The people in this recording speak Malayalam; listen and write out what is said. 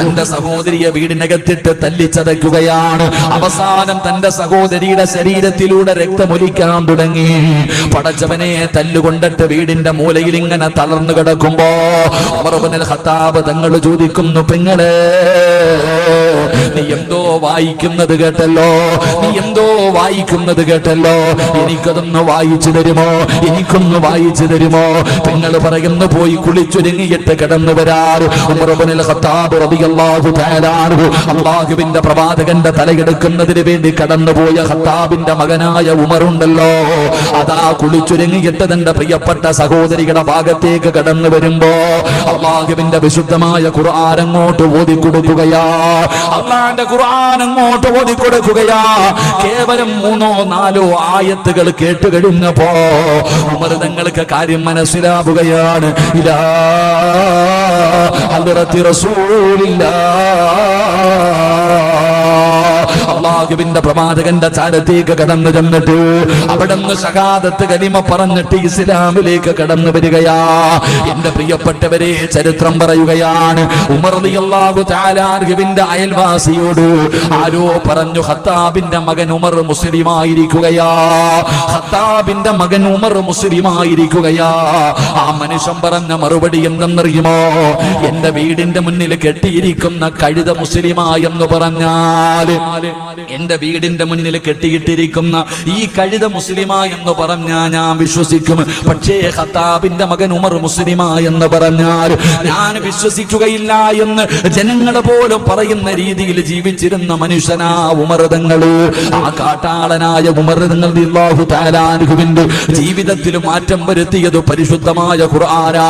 തന്റെ സഹോദരിയെ വീടിനകത്തിട്ട് തല്ലിച്ചതയ്ക്കുകയാണ്. അവസാനം തന്റെ സഹോദരിയുടെ ശരീരത്തിലൂടെ രക്തമൊലിക്കാൻ തുടങ്ങി. പടച്ചവനെ തല്ലുകൊണ്ടിട്ട് വീടിന്റെ മൂലയിൽ ഇങ്ങനെ തളർന്നു കിടക്കുമ്പോ ഖത്താബ് തങ്ങൾ ചോദിക്കുന്നു പെങ്ങളെ നീ എന്തോ വായിക്കുന്നത് കേട്ടല്ലോ? നീ എന്തോ വായിക്കുന്നത് കേട്ടല്ലോ. എനിക്കതൊന്ന് വായിച്ചു തരുമോ? എനിക്കൊന്ന് വായിച്ചു തരുമോ? നിങ്ങൾ പറയുന്നു പോയി കുളിച്ചൊരുങ്ങിയിട്ട് കിടന്നു വരാറ് പ്രവാചകന്റെ തലയെടുക്കുന്നതിന് വേണ്ടി കടന്നുപോയ ഹത്താബിന്റെ മകനായ ഉമറുണ്ടല്ലോ. അതാ കുളിച്ചൊരുങ്ങിയിട്ട് തന്റെ പ്രിയപ്പെട്ട സഹോദരികളുടെ ഭാഗത്തേക്ക് കടന്നു വരുമ്പോ അള്ളാഹുവിന്റെ വിശുദ്ധമായ ഖുർആൻ അങ്ങോട്ട് ഓതി കൊടുക്കുകയാ അള്ളാന്റെ ഖുർആൻ അങ്ങോട്ട് ഓതി കൊടുക്കുകയാ കേവലം മൂന്നോ നാലോ ആയത്തുകൾ കേട്ട് കഴിഞ്ഞപ്പോ ഉമർ തങ്ങൾക്ക് കാര്യം മനസ്സിലാവുകയാണ്. ഹദ്റത്തി റസൂലില്ലാ അള്ളാഹുവിന്റെ പ്രവാചകന്റെ ചാരത്തേക്ക് കടന്നു ചെന്നിട്ട് അവിടുന്ന് ഷഹാദത്ത് കലിമ പറഞ്ഞിട്ട് ഇസ്ലാമിലേക്ക് കടന്നു വരികയാ. എന്റെ പ്രിയപ്പെട്ടവരെ ചരിത്രം പറയുകയാണ്. ഉമർ അള്ളാഹു ചാലാർഹുവിന്റെ അയൽവാസിയോട് ആരോ പറഞ്ഞു ഹത്താബിന്റെ മകൻ ഉമർ മുസ്ലിമായിരിക്കുകയാ. ഹത്താബിന്റെ മകൻ ഉമർ മുസ്ലിമായിരിക്കുകയാ. ആ മനുഷ്യൻ പറഞ്ഞ മറുപടി എന്തെന്നറിയുമോ? എന്റെ വീടിന്റെ മുന്നിൽ കെട്ടിയിരിക്കുന്ന കഴുത മുസ്ലിമാ എന്ന് പറഞ്ഞാൽ എന്റെ വീടിന്റെ മുന്നിൽ കെട്ടിയിട്ടിരിക്കുന്ന ഈ കഴുത മുസ്ലിമ എന്ന് പറഞ്ഞാ ഞാൻ വിശ്വസിക്കും. പക്ഷേ ഹത്താബിന്റെ മകൻ ഉമർ മുസ്ലിമ എന്ന് പറഞ്ഞാൽ ഞാൻ വിശ്വസിക്കുകയില്ല എന്ന് ജനങ്ങൾ പോലും പറയുന്ന രീതിയിൽ ജീവിച്ചിരുന്ന മനുഷ്യനാ ഉമർതങ്ങൾ ആ കാട്ടാളനായ ഉമർതങ്ങൾ ജീവിതത്തിൽ മാറ്റം വരുത്തിയത് പരിശുദ്ധമായ ഖുർആനാ.